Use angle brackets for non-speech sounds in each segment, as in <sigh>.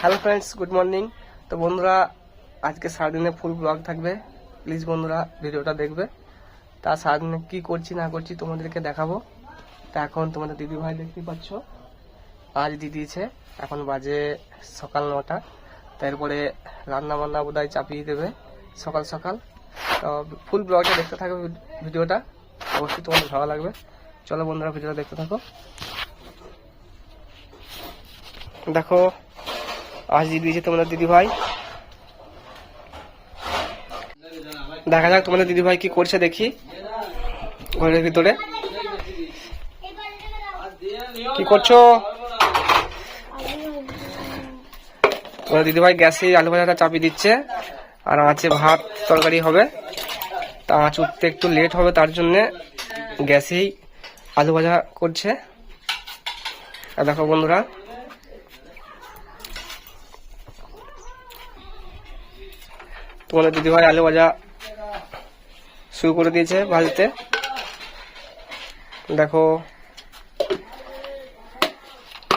Hello friends good morning তো বন্ধুরা, আজকে সারাদিনে ফুল ব্লগ থাকবে। প্লিজ বন্ধুরা, ভিডিওটা দেখবে। তা সারাদিনে কি করছি, না করছি তোমাদেরকে দেখাবো। তা এখন তোমাদের দিদি ভাই দেখতেই পাচ্ছ। আজ দিদিছে, এখন বাজে সকাল নটা। তারপরে রান্না বান্না বোধহয় চাপিয়ে দেবে সকাল সকাল। তো ফুল ব্লগটা দেখতে থাকবে ভিডিওটা। অবশ্যই তোমাদের ভালো লাগবে। চলো বন্ধুরা, ভিডিওটা দেখতে থাকো। দেখো দিয়ে দিয়েছে তোমাদের দিদি ভাই দেখা যাক তোমাদের দিদি ভাই কি করছে দেখি, ঘরের ভিতরে। কি করছ? তোমার দিদি ভাই গ্যাসে আলু ভাজাটা চাপিয়ে দিচ্ছে, আর আছে ভাত, তরকারি হবে। তা আঁচ উঠতে একটু লেট হবে, তার জন্যে গ্যাসেই আলু ভাজা করছে। দেখো বন্ধুরা তোমাদের দিদিভাই আলু ভাজা শুরু করে দিয়েছে ভাজতে। দেখো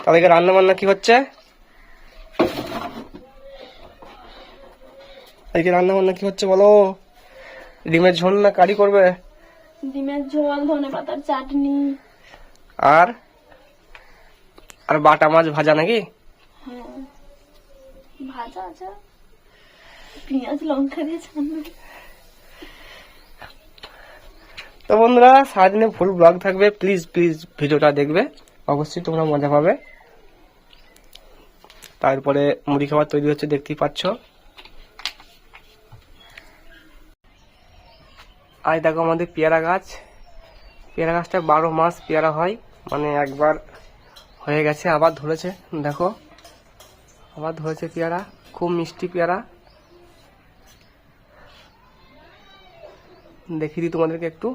তাদেরকে রান্না বান্না কি হচ্ছে? আজকে রান্না বান্না কি হচ্ছে বলো? ডিমের ঝোল না কারি করবে? ডিমের ঝোল ধনে পাতার চাটনি। আর আর বাটা মাছ ভাজা নাকি? হ্যাঁ ভাজা আছে। তো বন্ধুরা, সারাদিনে ফুল ব্লগ থাকবে। প্লিজ প্লিজ ভিডিওটা দেখবে। অবশ্যই তোমরা মজা পাবে। তারপরে মুড়ি খাবার তৈরি হচ্ছে, দেখতেই পাচ্ছ। আজ দেখো আমাদের পেয়ারা গাছ। পেয়ারা গাছটা বারো মাস পেয়ারা হয়। মানে একবার হয়ে গেছে, আবার ধরেছে। দেখো, আবার ধরেছে পেয়ারা। খুব মিষ্টি পেয়ারা। দেখিয়ে দিই তোমাদেরকে একটু।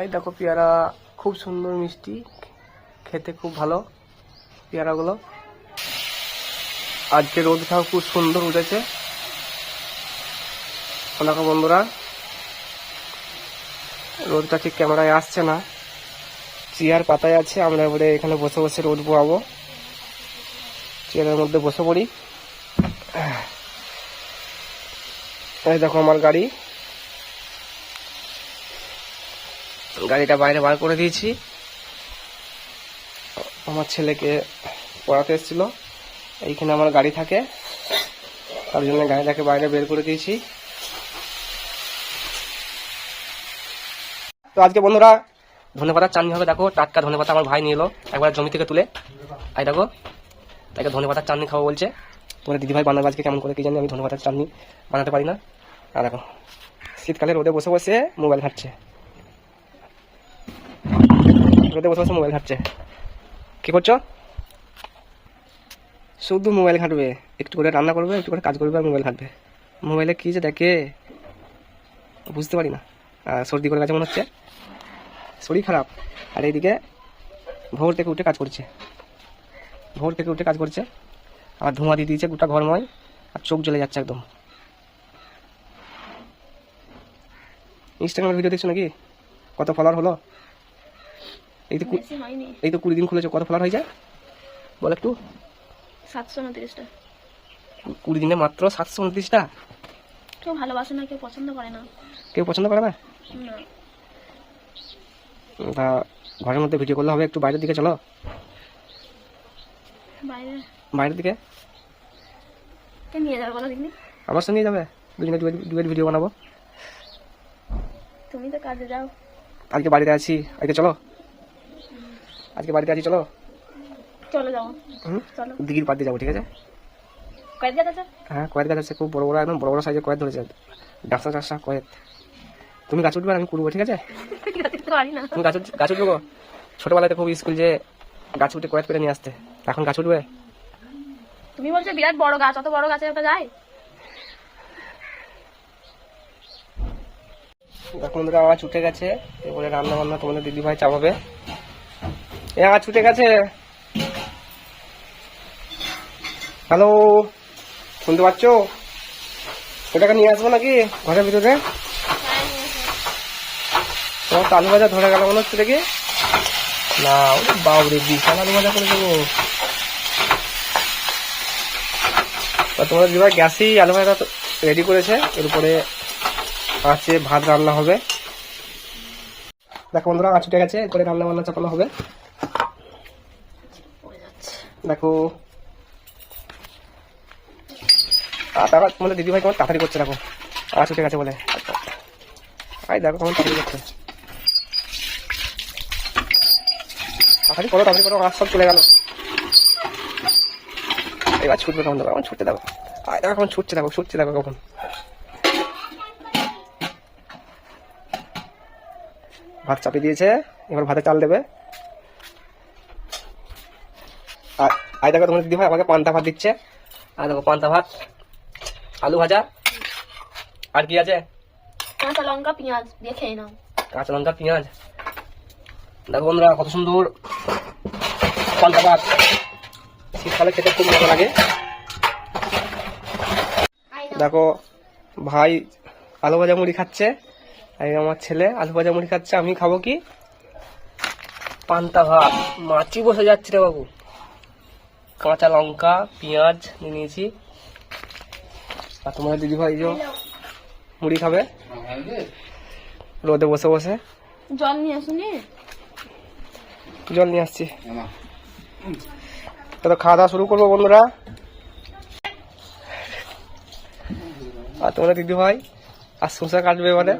এই দেখো পেয়ারা, খুব সুন্দর মিষ্টি, খেতে খুব ভালো পেয়ারাগুলো। আজকে রোদটাও খুব সুন্দর উঠেছে। দেখো বন্ধুরা, রোদটা ঠিক ক্যামেরায় আসছে না। চেয়ার পাতায় আছে, আমরা এবারে এখানে বসে বসে রোদ পোয়াবো চেয়ারের মধ্যে বসে পড়ি। এই দেখো আমার গাড়ি। গাড়িটা বাইরে বার করে দিয়েছি। আমার ছেলেকে পড়াতে এসেছিল। এইখানে আমার গাড়ি থাকে। তার জন্য গাড়িটাকে বাইরে বের করে দিয়েছি। তো আজকে বন্ধুরা ধনে পাতার চাটনি হবে। দেখো, টাটকা ধনে পাতা আমার ভাই নিয়ে এলো। একবার জমি থেকে তুলে। আই দেখো, তাকে ধনে পাতার চাটনি খাব বলছে। তোমার দিদি ভাই বানাবে আজকে, কেমন করে কি জানি, আমি ধন্যবাদ চাটনি বানাতে পারি না। আর দেখো শীতকালে রোদে বসে বসে মোবাইল ঘাটছে। রোদে বসে বসে মোবাইল ঘাটছে। কি করছ? শুধু মোবাইল ঘাটবে। একটু করে রান্না করবে, একটু করে কাজ করবে আর মোবাইল ঘাটবে। মোবাইলে কি যে দেখে, বুঝতে পারি না। আর সর্দি করে গেছে মনে হচ্ছে। শরীর খারাপ। আর এইদিকে ভোর থেকে উঠে কাজ করছে। ভোর থেকে উঠে কাজ করছে। আর ধোঁয়া দিয়ে দিয়েছে গোটা ঘরময় আর চোখ জ্বলে যাচ্ছে একদম। ইনস্টাগ্রামের ভিডিও দেখছ নাকি? কত ফলোয়ার হলো? এই তো এই তো কুড়ি দিন খুলেছে কত ফলোয়ার হয়ে যায় বল একটু। সাতশো উনত্রিশটা। কুড়ি দিনে মাত্র সাতশো উনত্রিশটা? কেউ ভালোবাসে না কেউ পছন্দ করে না। কেউ পছন্দ করে না? তা ঘরের মধ্যে ভিডিও করলে হবে একটু বাইরের দিকে চলো। বাইরে। বাইরের দিকে? কে নিয়ে যাবে বলো দেখনি আমার সঙ্গে যাবে। দুজনে ডুয়েট ভিডিও বানাবো। তুমি তো কাজে যাও। আজকে বাড়িতে আছি। আজকে চলো। আজকে বাড়িতে আছি চলো। চলে যাও। চলো। দিঘির পাড় দিয়ে যাব ঠিক আছে? কয়েক গাছ আছে? হ্যাঁ কয়েক গাছ আছে। খুব বড় বড় একদম বড় বড় সাইজের কয়েক ধরেছে। ডাকসা ডাকসা কয়েক। তুমি গাছ উঠবে আমি করব ঠিক আছে? তুমি গাছ গাছ উঠবে ছোটবেলাতে খুব স্কুল যে গাছ উঠে কয়েক পেরে নিয়ে আসতে। এখন গাছ উঠবে? তুমি বলছো বিরাট বড় গাছ, অত বড় গাছে ওটা যায়? এখন ধরে আওয়াজ উঠে গেছে। এরপরে রান্না বান্না তোমাদের দিদি ভাই চাপাবে। এ আওয়াজ উঠে গেছে। হ্যালো শুনতে পাচ্ছ? ওটাকে নিয়ে আসব নাকি ঘরের ভিতরে? তোমার তো আলু ভাজা ধরে গেল মনে হচ্ছে দেখি না, ওরে বাবরে বিশাল আলু ভাজা করে দেবো তা তোমাদের দিদিভাই গ্যাসেই আলু ভাজা রেডি করেছে। এর উপরে আছে ভাত রান্না হবে। দেখো বন্ধুরা, আঁচ উঠে গেছে। এরপরে রান্না বান্না চাপানো হবে। দেখো। তারপর তোমাদের দিদিভাই কেমন তাড়াতাড়ি করছে, দেখো। আঁচ উঠে গেছে বলে। আই দেখো কেমন তাড়াতাড়ি করছে। তাড়াতাড়ি করো তাড়াতাড়ি করো আজ সব চলে গেল। এবার ছুটবে কেমন দেখো এখন ছুটতে দেখো আয় দেখো কখন ছুটছে দেখো ছুটছে দেখো কখন। ভাত চাপিয়ে দিয়েছে এবার ভাতে চাল দেবে। আর আই দেখো তোমার দিদি ভাই আমাকে পান্তা ভাত দিচ্ছে। আর দেখো পান্তা ভাত আলু ভাজা। আর কি আছে? কাঁচা লঙ্কা পেঁয়াজ দিয়ে খেয়ে নাও। কাঁচা লঙ্কা পেঁয়াজ। দেখো বন্ধুরা কত সুন্দর পান্তা ভাত। শীতকালে খেতে খুব মজা লাগে। দেখো ভাই আলু ভাজা মুড়ি খাচ্ছে আর আমার ছেলে আলু ভাজা মুড়ি খাচ্ছে আমি খাব কি? পান্তা ভাত। মাছি বসে যাচ্ছে রে বাবু। কাঁচা লঙ্কা পেঁয়াজ নিয়েছি। আর তোমার দিদি ভাই যে মুড়ি খাবে রোদে বসে বসে। জল নিয়ে আসুনি? জল নিয়ে আসছি। তো খাওয়া দাওয়া শুরু করব, বন্ধুরা। আর তোমরা দিদি ভাই, আর শসা কাটবে এবারে।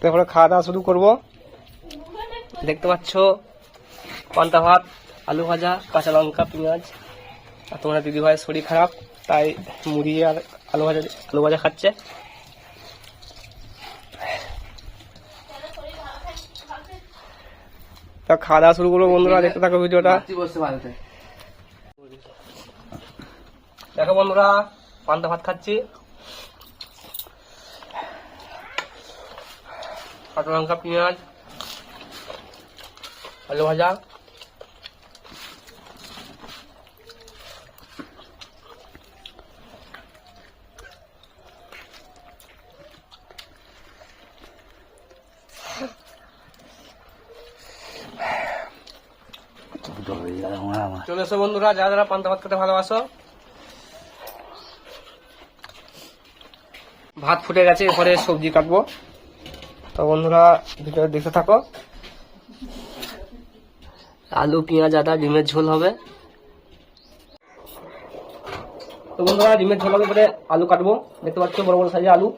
তারপরে খাওয়া দাওয়া শুরু করব। দেখতে পাচ্ছ, পান্তা ভাত, আলু ভাজা, কাঁচা লঙ্কা, পেঁয়াজ। আর তোমরা দিদি ভাইয়ের শরীর খারাপ, তাই মুড়ি আর আলু ভাজা আলু ভাজা খাচ্ছে। তা খাওয়া দাওয়া শুরু করব বন্ধুরা দেখতে থাকো ভিডিওটা। দেখো বন্ধুরা পান্তা ভাত খাচ্ছি। কাঁচা লঙ্কা পেঁয়াজ আলু ভাজা। চলে এসো বন্ধুরা, যারা যারা পান্তা ভাত খেতে ভালোবাসো। ভাত ফুটে গেছে, এরপরে সবজি কাটবো। তো বন্ধুরা ভিডিও দেখতে থাকো। আলু, পেঁয়াজ, আদা, ডিমের ঝোল হবে। তো বন্ধুরা, ডিমের ঝোল হবে আলু কাটবো। দেখতে পাচ্ছ, বড় বড় সাইজে আলু।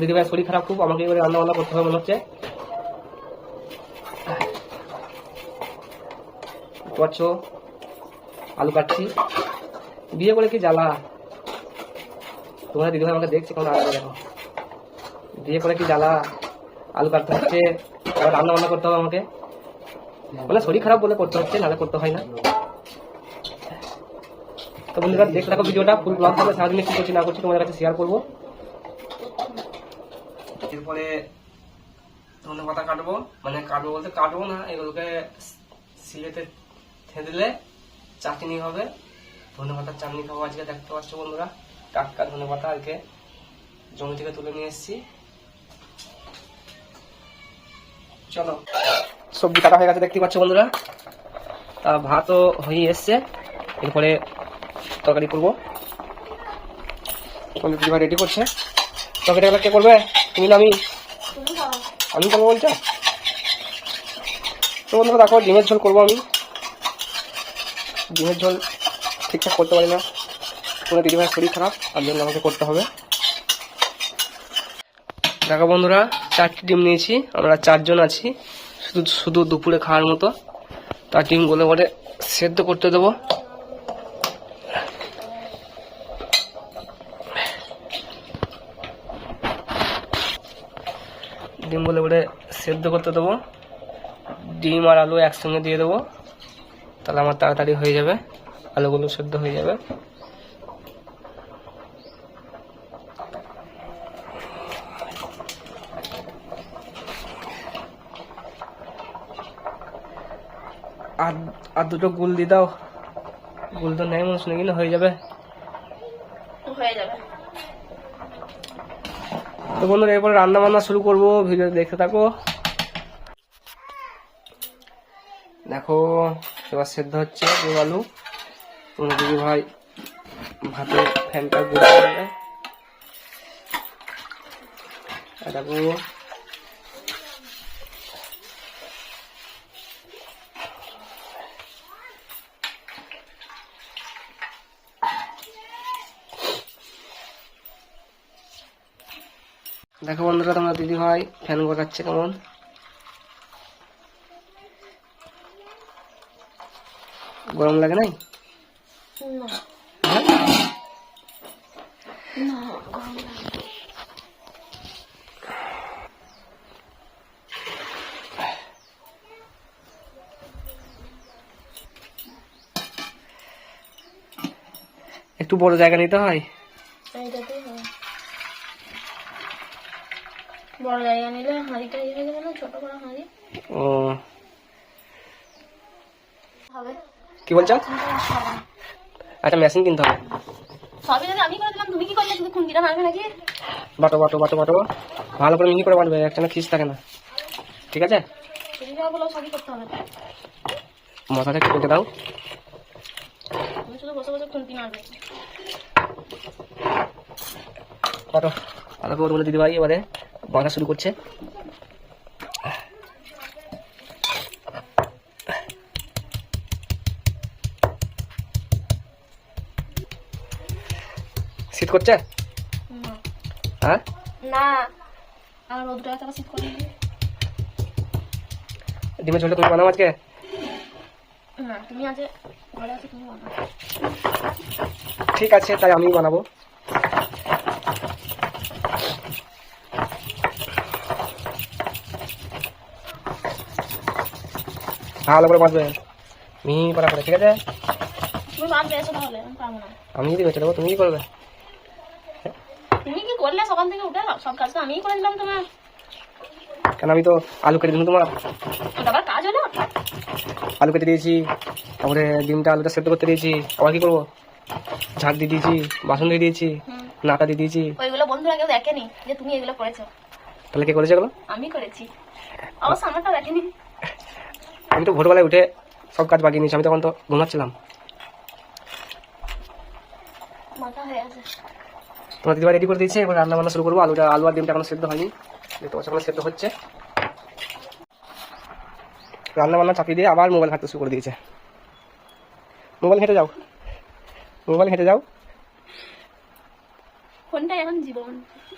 দিদি ভাই শরীর খারাপ খুব, আমাকে এবারে রান্না বান্না করতে হবে মনে হচ্ছে। দেখতে আলু কাটছি। বিয়ে করে কি জ্বালা? তোমরা দিদিভাই আমাকে দেখছে কোনো আলাদা দেখো। বিয়ে করে কি জ্বালা? আলু কাটতে হচ্ছে আবার রান্না বান্না করতে হবে আমাকে। বলে শরীর খারাপ বলে করতে হচ্ছে, নাহলে করতে হয় না। তো বন্ধুরা, দেখতে থাকো ভিডিওটা ফুল ব্লগ হবে সারাদিনে কি করছি না করছি তোমাদের কাছে শেয়ার করব। এরপরে ধনে পাতা কাটবো মানে কাটবো বলতে কাটবো না, এগুলোকে সিলেতে থেঁদলে চাটনি হবে। ধনে পাতার চাটনি খাব আজকে, দেখতে পাচ্ছ বন্ধুরা, টাটকা ধনে পাতা আজকে জমি থেকে তুলে নিয়ে এসেছি। চলো। সবজি কাটা হয়ে গেছে, দেখতে পাচ্ছ বন্ধুরা। তা ভাতও হয়ে এসছে, এরপরে তরকারি করব। রেডি করছে। তরকারি কে করবে? তুমি না আমি? আমি করব বলছো? তো বন্ধুরা দেখো, ডিমের ঝোল করব আমি। ডিমের ঝোল ঠিকঠাক করতে পারি না। কোনো দিদিভাইয়ের শরীর খারাপ, তার জন্য আমাকে করতে হবে। দেখো বন্ধুরা, চারটি ডিম নিয়েছি, আমরা চারজন আছি। শুধু শুধু দুপুরে খাওয়ার মতো। তার ডিমগুলো বলে সেদ্ধ করতে দেবো ডিমগুলো বলে সেদ্ধ করতে দেবো। ডিম আর আলু একসঙ্গে দিয়ে দেবো। তাহলে আমার তাড়াতাড়ি হয়ে যাবে। আলুগুলো সেদ্ধ হয়ে যাবে। আর আর দুটো গুল দিয়ে দাও। গুল তো নেই মনে শুনে হয়ে যাবে। হয়ে যাবে। তো বন্ধুরা এরপরে রান্না বান্না শুরু করব। ভিডিও দেখতে থাকো। দেখো, এবার সেদ্ধ হচ্ছে দুধ আলু। তোমার দিদি ভাই ভাতের ফ্যানটা আর দেখো দেখো বন্ধুরা, তোমরা দিদি ভাই ফ্যান গোটাচ্ছে কেমন? গরম লাগে নাই? হ্যাঁ? একটু বড় জায়গা নিতে হয়? বড় জায়গা নিলে হাঁড়িটা ইয়ে হয়ে যাবে না ছোট করে হাঁড়ি? ও। হবে। কি বলছো? না। আচ্ছা মেশিন কিনতে হবে। সবই আমি করে দিলাম তুমি কি করলে? শুধু খুন্তিটা মারবে নাকি? বাটো বাটো বাটো বাটো। ভালো করে মিহি করে বাটবে একটা খিস থাকে না। ঠিক আছে? করতে একটু কেটে দাও। বাটো ভালো করে বলে দিদি ভাই এবারে বাঁধা শুরু করছে। শীত করছে? না। হ্যাঁ? না। আর শীত করে ডিমের ঝোলটা তুমি বানাও আজকে? না তুমি আজ ঘরে আছো তুমি বানাও। ঠিক আছে তাই আমি বানাবো। ভালো করে বাঁচবে মিহি করা করে ঠিক আছে? তুমি বাঁধবে এসো তাহলে আমি পারব না। আমি যদি বেঁচে দেবো তুমি কি করবে? করলে সকাল থেকে উঠে সব কাজ তো আমিই করে দিলাম তোমার। কেন আমি তো আলু কেটে দিলাম তোমার? কাজ হলো। আলু কেটে দিয়েছি তারপরে ডিমটা আলুটা সেদ্ধ করতে দিয়েছি আবার কি করব? ঝাঁট দিয়ে দিয়েছি বাসন দিয়ে দিয়েছি নাটা দিয়ে দিয়েছি। ওইগুলো বন্ধুরা কেউ দেখেনি যে তুমি এগুলো করেছ? তাহলে কে করেছে এগুলো? আমি করেছি। অবশ্য আমারটা দেখেনি। আমি তো ভোরবেলায় উঠে সব কাজ বাগিয়ে নিয়েছি আমি তখন তো ঘুমাচ্ছিলাম। মাথা হয়ে আছে। তোমার দিদিভাই রেডি করে দিয়েছে এবার রান্না বান্না শুরু করব। আলুটা আলু আর ডিমটা এখনও সেদ্ধ হয়নি। দেখতে পাচ্ছ সেদ্ধ হচ্ছে। রান্না বান্না চাপিয়ে দিয়ে আবার মোবাইল ঘাঁটতে শুরু করে দিয়েছে। মোবাইল ঘেঁটে যাও। মোবাইল ঘেঁটে যাও। ফোনটা এখন জীবন।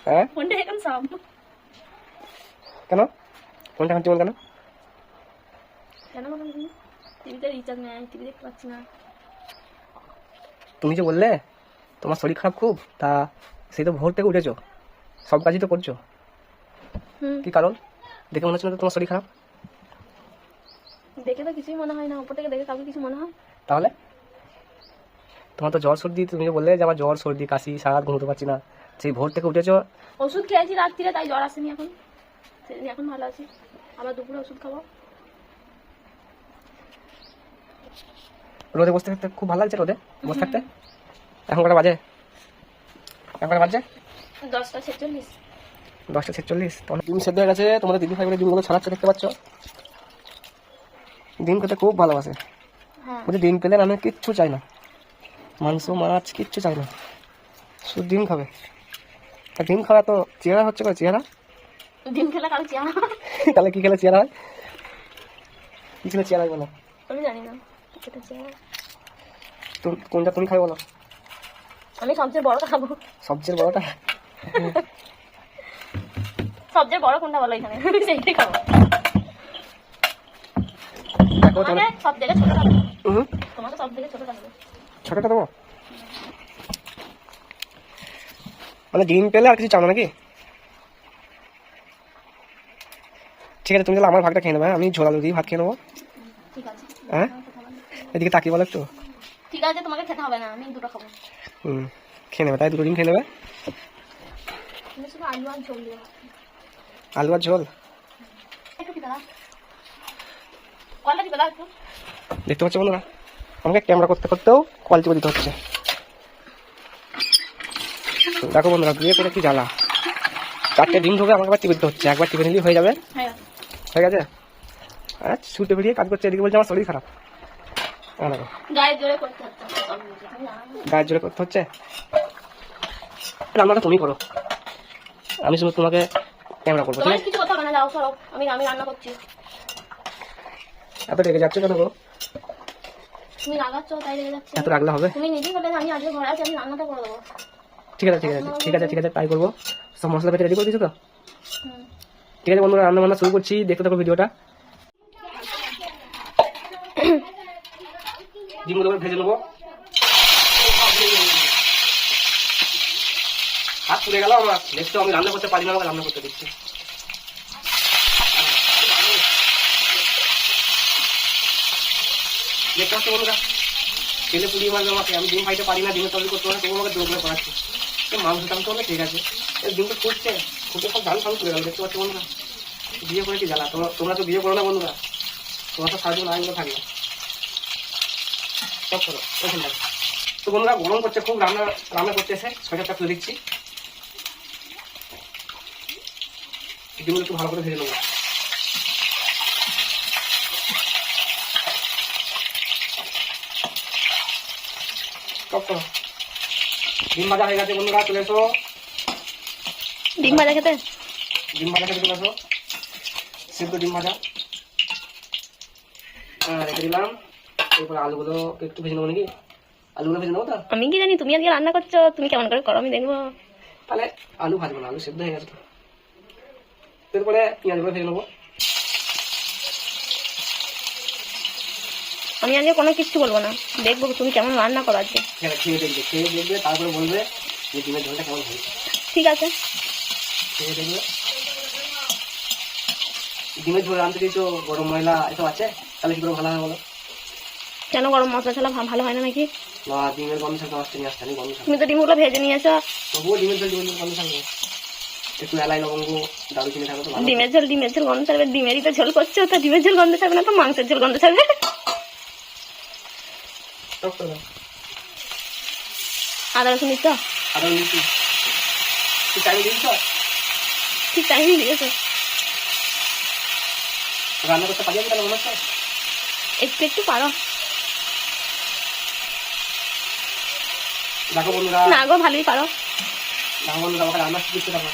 হ্যাঁ? ফোনটা এখন সব। কেন? ফোনটা এখন জীবন কেন? কেন টিভিতে রিচার্জ নেই টিভি দেখতে পাচ্ছি না। তুমি যে বললে তোমার শরীর খারাপ খুব তা সেই তো ভোর থেকে উঠেছো। সব কাজই তো করছ। কি কারণ? দেখে মনে হচ্ছে না তো তোমার শরীর খারাপ? দেখে তো কিছুই মনে হয় না উপর থেকে দেখে কাউকে কিছু মনে হয়? তাহলে? তোমার তো জ্বর সর্দি তুমি বললে যে আমার জ্বর সর্দি কাশি সারা ঘুমোতে পারছি না। সেই ভোর থেকে উঠেছো ওষুধ খেয়েছি রাত্রিরে তাই জ্বর আসেনি এখন। সেদিন এখন ভালো আছি। আবার দুপুরে ওষুধ খাব। রোদে বসে থাকতে খুব ভালো লাগছে রোদে? বসে থাকতে? এখন কটা বাজে? এখন কটা বাজে দশটা ছেচল্লিশ। দশটা ছেচল্লিশ। তখন ডিম সেদ্ধ হয়ে গেছে তোমাদের দিদি ভাই ডিমগুলো ছাড়াচ্ছে দেখতে পাচ্ছ? ডিম খেতে খুব ভালোবাসে। হ্যাঁ। বলছে ডিম পেলে আমি কিচ্ছু চাই না। মাংস মাছ কিচ্ছু চাই না। শুধু ডিম খাবে। আর ডিম খাওয়া তো চেহারা হচ্ছে করে চেহারা? ডিম খেলে কারও চেয়ার <laughs> তাহলে কি খেলে চেহারা হয়? কি খেলে চেহারা বলো? আমি জানি না। তো কোনটা তুমি খাবে বলো? আমি সবচেয়ে বড় খাব। সবচেয়ে বড়টা? সবচেয়ে বড় কোনটা বলো এখানে? সেইটাই খাব। সব থেকে ছোট খাব। তোমাকে সব ছোট খাব। ছোটটা দেবো? মানে ডিম পেলে আর কিছু চাও নাকি? ঠিক আছে তুমি তাহলে আমার ভাগটা খেয়ে নেবে হ্যাঁ? আমি ঝোলালো দিয়ে ভাত খেয়ে নেব। ঠিক আছে। হ্যাঁ? এদিকে তাকিয়ে বলো একটু। ঠিক আছে তোমাকে খেতে হবে না আমি দুটো খাব। হুম খেয়ে নেবে তাই দুটো ডিম খেয়ে নেবে? আলু আর ঝোল দেখতে পাচ্ছ বন্ধুরা? আমাকে ক্যামেরা করতে করতেও কল টিপে দিতে হচ্ছে। দেখো বন্ধুরা বিয়ে করে কি জ্বালা। চারটে ডিম ঢোকে আমাকে আবার টিপে দিতে হচ্ছে। একবার টিপে নিলেই হয়ে যাবে। হ্যাঁ। হয়ে গেছে? আর ছুটে বেরিয়ে কাজ করছে এদিকে বলছে আমার শরীর খারাপ। গায়ে জোরে করতে হচ্ছে জোরে করতে রান্নাটা তুমি করো। আমি শুধু তোমাকে ক্যামেরা করব কিছু কথা না যাও সরো। আমি আমি রান্না করছি। এত রেগে যাচ্ছে কেন গো? তুমি রাগাচ্ছ তাই রেগে যাচ্ছে। এত রাগলে হবে? তুমি নিজেই বলে আমি আজকে ঘরে আছি আমি রান্নাটা করে দেবো। ঠিক আছে ঠিক আছে ঠিক আছে ঠিক আছে তাই করব। সব মশলা পেটে রেডি করে দিচ্ছ তো? ঠিক আছে বন্ধুরা রান্না বান্না শুরু করছি দেখতে থাকো ভিডিওটা। ডিমগুলো ভেজে নেব। হাত পুড়ে গেল আমার। দেখছ আমি রান্না করতে পারি না আমাকে রান্না করতে দিচ্ছি। দেখতে পাচ্ছ বন্ধুরা তেলে পুড়িয়ে মারবে আমাকে, আমি ডিম খাইতে পারি না, ডিমের তরকারি করতে পারি তবু আমাকে করে করাচ্ছে মাংস টাংস হলে ঠিক আছে। ডিমটা ফুটছে, ফুটে সব ধান ফান করে গেল, দেখতে পাচ্ছ বন্ধুরা। বিয়ে করে কি জ্বালা, তোমরা তোমরা তো বিয়ে করো না বন্ধুরা। তোমার তো সারাদিন আইনগুলো থাকবে সব করো ওইখান থেকে। তো বন্ধুরা গরম করছে খুব রান্না রান্না করতে এসে সোয়েটারটা তুলে দিচ্ছি। ডিমগুলো একটু ভালো করে ভেজে নেব। করো। ডিম ভাজা হয়ে গেছে বন্ধুরা চলে এসো। ডিম ভাজা খেতে? ডিম ভাজা খেতে চলে আসো সিদ্ধ ডিম ভাজা। রেখে দিলাম। এরপর আলুগুলো একটু ভেজে নেব নাকি? আলুগুলো ভেজে নেব তো? আমি কি জানি তুমি আজকে রান্না করছ তুমি কেমন করে করো আমি দেখব। তাহলে আলু ভাজবো না আলু সেদ্ধ হয়ে গেছে তো। এরপরে পেঁয়াজগুলো ভেজে নেব। আমি আজকে কোনো কিছু বলব না। দেখব তুমি কেমন রান্না করো আজকে। খেয়ে দেখবে খেয়ে দেখবে তারপরে বলবে যে ডিমের ঝোলটা কেমন হয়েছে। ঠিক আছে। খেয়ে দেখবে। ডিমের ঝোল রান্নতে দিয়েছ গরম ময়লা এসব আছে? তাহলে কি করে ভালো হয় বলো? কেন গরম মশলা ভালো হয় না নাকি? ডিমের গন্ধ থাকতে আসতে নিয়ে আসতে গন্ধ তুমি তো ডিমগুলো ভেজে নিয়ে এসো। তবুও ডিমের ঝোল ডিমের ঝোল গন্ধ থাকবে একটু এলাই লবঙ্গ দারুচিনি থাকবে তো ডিমের ঝোল ডিমের ঝোল গন্ধ ছাড়বে ডিমেরই তো ঝোল করছ তো ডিমের ঝোল গন্ধ ছাড়বে না তো মাংসের ঝোল গন্ধ ছাড়বে? আদা রসুন দিচ্ছ? আদা তুই টাইম দিয়েছ? ঠিক রান্না করতে পারি আমি তাহলে মনে হচ্ছে? একটু একটু পারো। দেখো বন্ধুরা। না গো ভালোই পারো। দেখো বন্ধুরা আমাকে রান্না শিখে দেখো।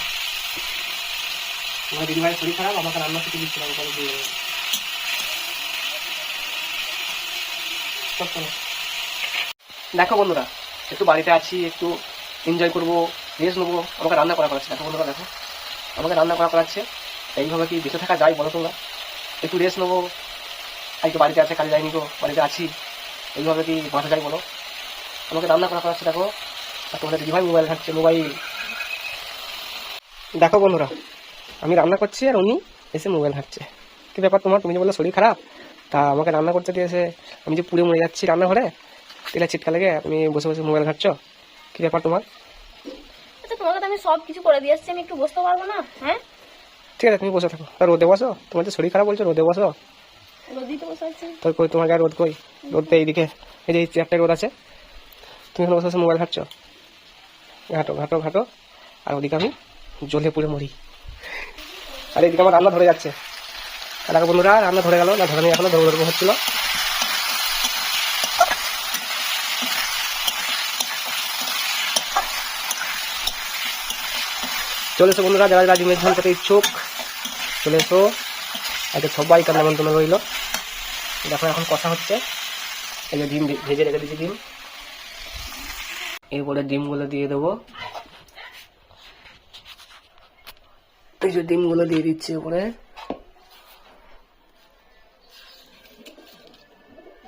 দিদিভাইয়ের শরীর খারাপ আমাকে রান্না শিখে দিচ্ছে করে দিয়ে। দেখো বন্ধুরা একটু বাড়িতে আছি একটু এনজয় করব রেস্ট নেব আমাকে রান্না করা করাচ্ছে দেখো বন্ধুরা দেখো। আমাকে রান্না করা করাচ্ছে এইভাবে কি বেঁচে থাকা যায় বলো তোমরা? একটু রেস্ট নেব আজকে বাড়িতে আছে কাজে যাইনি তো বাড়িতে আছি এইভাবে কি বাঁচা যায় বলো? আমাকে রান্না করা করাচ্ছে দেখো। আর তোমাদের দিদিভাই মোবাইল ঘাটছে মোবাইল দেখো বন্ধুরা আমি রান্না করছি আর উনি এসে মোবাইল ঘাটছে। কি ব্যাপার তোমার? তুমি যে বললে শরীর খারাপ তা আমাকে রান্না করতে দিয়েছে আমি যে পুড়ে মরে যাচ্ছি রান্নাঘরে তেলে ছিটকা লেগে তুমি বসে বসে মোবাইল ঘাটছো। কি ব্যাপার তোমার? আচ্ছা তোমাকে তো আমি সব কিছু করে দিয়ে এসছি আমি একটু বসতে পারব না হ্যাঁ? ঠিক আছে তুমি বসে থাকো। তা রোদে বসো? তোমার যে শরীর খারাপ বলছো রোদে বসো। রোদি তো বসে আছি। তো কই তোমার গায়ে রোদ কই? রোদটা এইদিকে এই যে এই রোদ আছে। তুমি এখানে বসে মোবাইল ঘাটছো? ঘাটো ঘাটো ঘাটো। আর ওদিকে আমি জ্বলে পুড়ে মরি। আর এদিকে আমার রান্না ধরে যাচ্ছে। দেখো বন্ধুরা, রান্না ধরে গেল। না, ধরে নিয়ে এখনও দৌড় হচ্ছিল। চলে এসো বন্ধুরা, যারা যারা ঝোল খেতে ইচ্ছুক, চলে এসো। আগে সবাই তার নেমন্তন্ন রইল। দেখো, এখন কথা হচ্ছে। এই যে ডিম ভেজে রেখে দিয়েছি ডিম। এরপরে ডিমগুলো দিয়ে দেবো। এই যে ডিমগুলো দিয়ে দিচ্ছি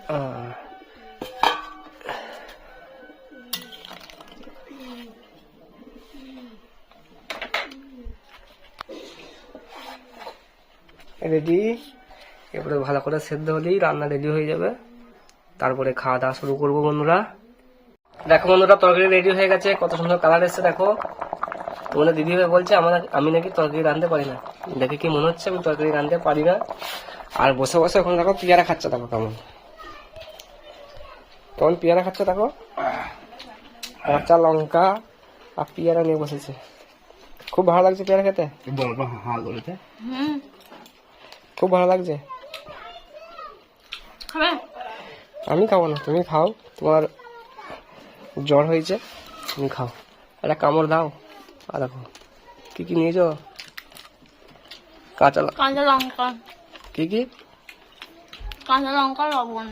আহ। রেডি। এবারে ভালো করে সেদ্ধ হলেই রান্না রেডি হয়ে যাবে। তারপরে খাওয়া দাওয়া শুরু করব বন্ধুরা। দেখো বন্ধুরা তরকারি রেডি হয়ে গেছে। কত সুন্দর কালার এসছে দেখো। তোমাদের দিদি ভাই বলছে আমার আমি নাকি তরকারি রাঁধতে পারি না। দেখে কি মনে হচ্ছে আমি তরকারি রাঁধতে পারি না। আর বসে বসে এখন দেখো পেয়ারা খাচ্ছে দেখো কেমন। কেমন পেয়ারা খাচ্ছে দেখো। কাঁচা লঙ্কা আর পেয়ারা নিয়ে বসেছে। খুব ভালো লাগছে পেয়ারা খেতে? খুব ভালো লাগছে? খাবে? আমি খাব না তুমি খাও। তোমার জ্বর হয়েছে তুমি খাও। একটা কামড় দাও। আর দেখো কি কি নিয়েছো? কাঁচা কাঁচা লঙ্কা। কি কি? কাঁচা লঙ্কা লবণ।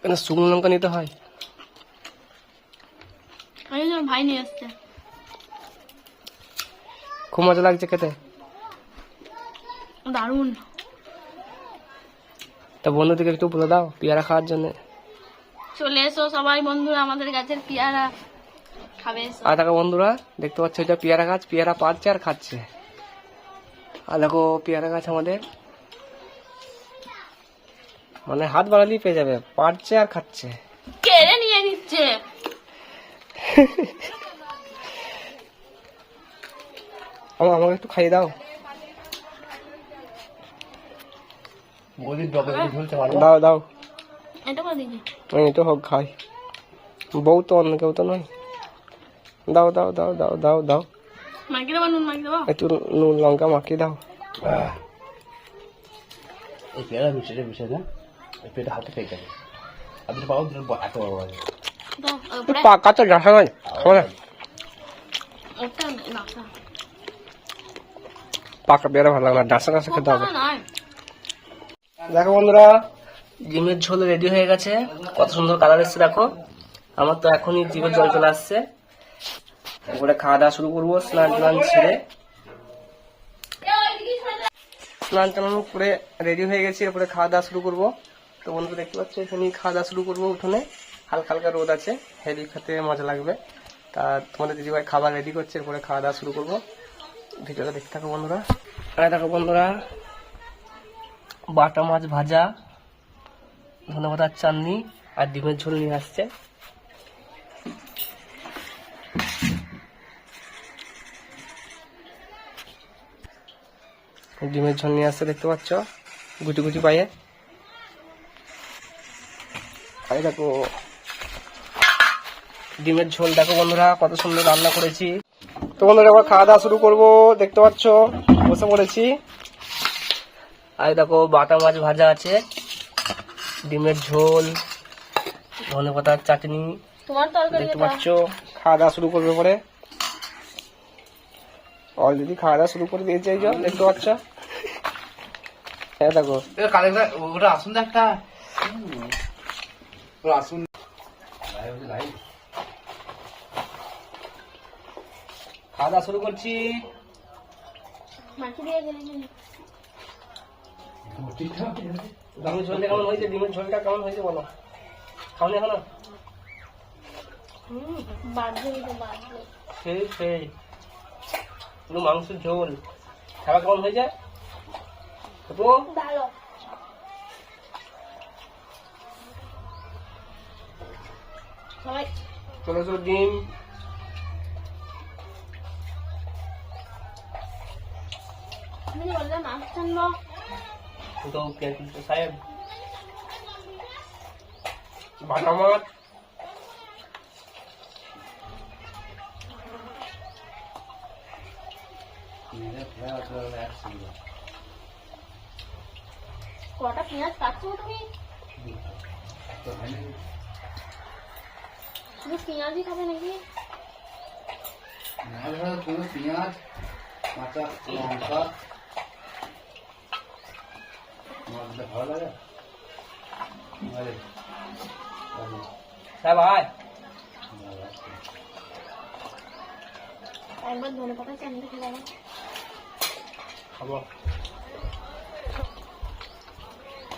কেন শুকনো লঙ্কা নিতে হয়। ভাই নিয়ে এসছে। খুব মজা লাগছে খেতে। দারুণ। তা বন্ধুদেরকে একটু বলে দাও পেয়ারা খাওয়ার জন্য। চলে এসো সবাই বন্ধুরা আমাদের গাছের পেয়ারা খাবে এসো। আর দেখো বন্ধুরা দেখতে পাচ্ছ এটা পেয়ারা গাছ পেয়ারা পাচ্ছে আর খাচ্ছে। আর দেখো পেয়ারা গাছ আমাদের। মানে হাত বাড়ালেই পেয়ে যাবে পাচ্ছে আর খাচ্ছে। কেড়ে নিয়ে নিচ্ছে। আমা- আমাকে একটু খাইয়ে দাও। পারব দাও দাও। এটা করে দিচ্ছি আমি তো হোক খাই। বউ তো অন্য কেউ তো নয়। দাও দাও দাও দাও দাও দাও। একটু নুন লঙ্কা মাখিয়ে দাও। এই পেয়ারা মিশে মিশে না এই পেটা হাতে পেয়ে আপনি পাবো এত বড় বড় পাকা তো যাসা নয় খাব না। পাকা পেয়ারা ভালো লাগে না। ডাসা ডাসা খেতে হবে। দেখো বন্ধুরা ডিমের ঝোল রেডি হয়ে গেছে। কত সুন্দর কালার এসছে দেখো। আমার তো এখনই জিভের জল চলে আসছে। এরপরে খাওয়া দাওয়া শুরু করব স্নান টান ছেড়ে স্নান টান করে রেডি হয়ে গেছি, এরপরে খাওয়া দাওয়া শুরু করব। তো বন্ধুরা দেখতে পাচ্ছ, এখানেই খাওয়া দাওয়া শুরু করব উঠোনে। হালকা হালকা রোদ আছে, হেভি খেতে মজা লাগবে। তা তোমাদের দিদিভাই খাবার রেডি করছে, এরপরে খাওয়া দাওয়া শুরু করব। ভিডিওটা দেখতে থাকো বন্ধুরা। দেখো বন্ধুরা, বাটা মাছ ভাজা। ধনে পাতার চাটনি আর ডিমের ঝোল নিয়ে আসছে। ডিমের ঝোল নিয়ে আসছে, দেখতে পাচ্ছ? গুটি গুটি পায়ে। দেখো। ডিমের ঝোল, দেখো বন্ধুরা, কত সুন্দর রান্না করেছি। তো বন্ধুরা, এবার খাওয়া দাওয়া শুরু করব, দেখতে পাচ্ছ? বসে পড়েছি। আর দেখো, বাটা মাছ ভাজা আছে। ডিমের ঝোল ধনে পাতার চাটনি দেখতে পাচ্ছ খাওয়া দাওয়া শুরু করবে পরে। অলরেডি খাওয়া দাওয়া শুরু করে দিয়েছে এই যে দেখতে পাচ্ছ? হ্যাঁ দেখো। ওটা আসুন একটা। আসুন। খাওয়া দাওয়া শুরু করছি। দিয়ে ডিমের ঝোলটা কেমন হয়েছে? ডিমের ঝোলটা কেমন হয়েছে বলো? খাওনি এখনও? বাঁধবে বাঁধবে সেই সেই। পুরো মাংসের ঝোল। খাবার কেমন হয়েছে? তো ভালো। ডিম। মাছ টানবো তো ক্যান্টিন সাহেব বাটা মাছ কটা পেঁয়াজ কাটছো তুমি? তুমি পেঁয়াজই খাবে নাকি? পেঁয়াজ কাঁচা লঙ্কা মাছটা হ্যাঁ ভাই একবার ধনে পাতা আমার খাব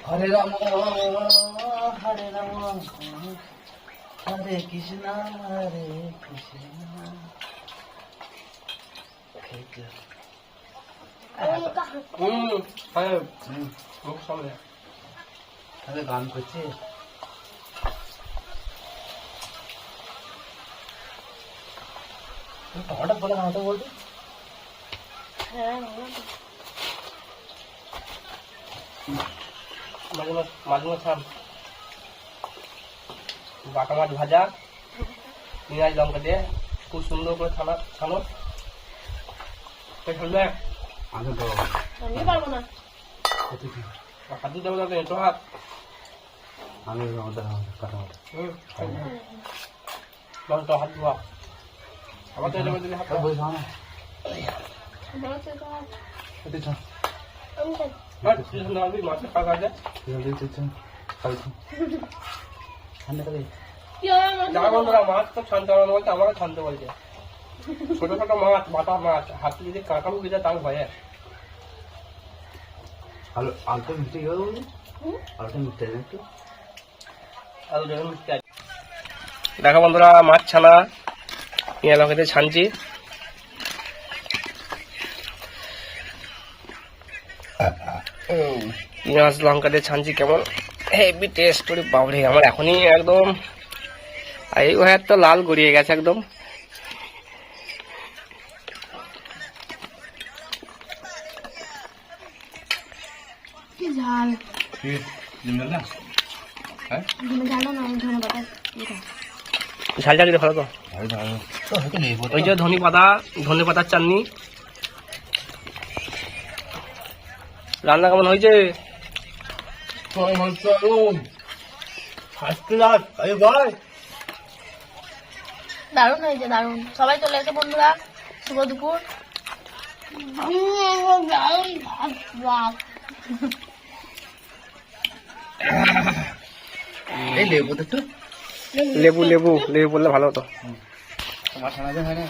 হরে রাম হরে রাম হরে কৃষ্ণ হরে কৃষ্ণ হুম সাহেব হুম, মুখ সামনে তাহলে গান করছে। হঠাৎ বলে না তো হ্যাঁ তো। মাঝে মাঝে থাম বাটা মাছ ভাজা পেঁয়াজ লঙ্কা দিয়ে খুব সুন্দর করে ছানা ছানো। ঠান্ডা আমি পারব না। হাত দিতে হবে না তো হাত। আমি আমাদের কথা বলি হুম বল তো হাত ধোয়া। আবার এটা বলতে হাত বই না আমার তো এটা এতে চল আমি খাই। তুই মাছের পাক আছে। জলদি চল চল খাইছো ঠান্ডা করে কি হবে আমার যা বন্ধুরা, মাছ তো ছানতে হবে বলতে আমাকে ছানতে বলছে। ছোট ছোট মাছ বাটা মাছ। হাতে যদি কাঁকা ঢুকে যায় তার ভয়ে। আলু আলুটা মিষ্টি গেল? আলুটা একটু। আলু। দেখো বন্ধুরা মাছ ছানা পেঁয়াজ লঙ্কাতে ছানছি। পেঁয়াজ লঙ্কা দিয়ে ছানছি কেমন? হেভি টেস্ট করে বাবরে আমার এখনই একদম আর এই ভাইয়ের তো লাল গড়িয়ে গেছে একদম কি ঝাল হ্যাঁ? ঝাল ভালো তো। ভালো ভালো তো হয়তো নেই ওই যে ধনে পাতা ধনে পাতার চাটনি। রান্না কেমন হয়েছে? দারুণ হয়েছে দারুণ। সবাই চলে এসে বন্ধুরা। শুভ দুপুর। দারুণ এই লেবু তো একটু লেবু লেবু লেবু বললে ভালো হতো। তোমার ছানা হয় না?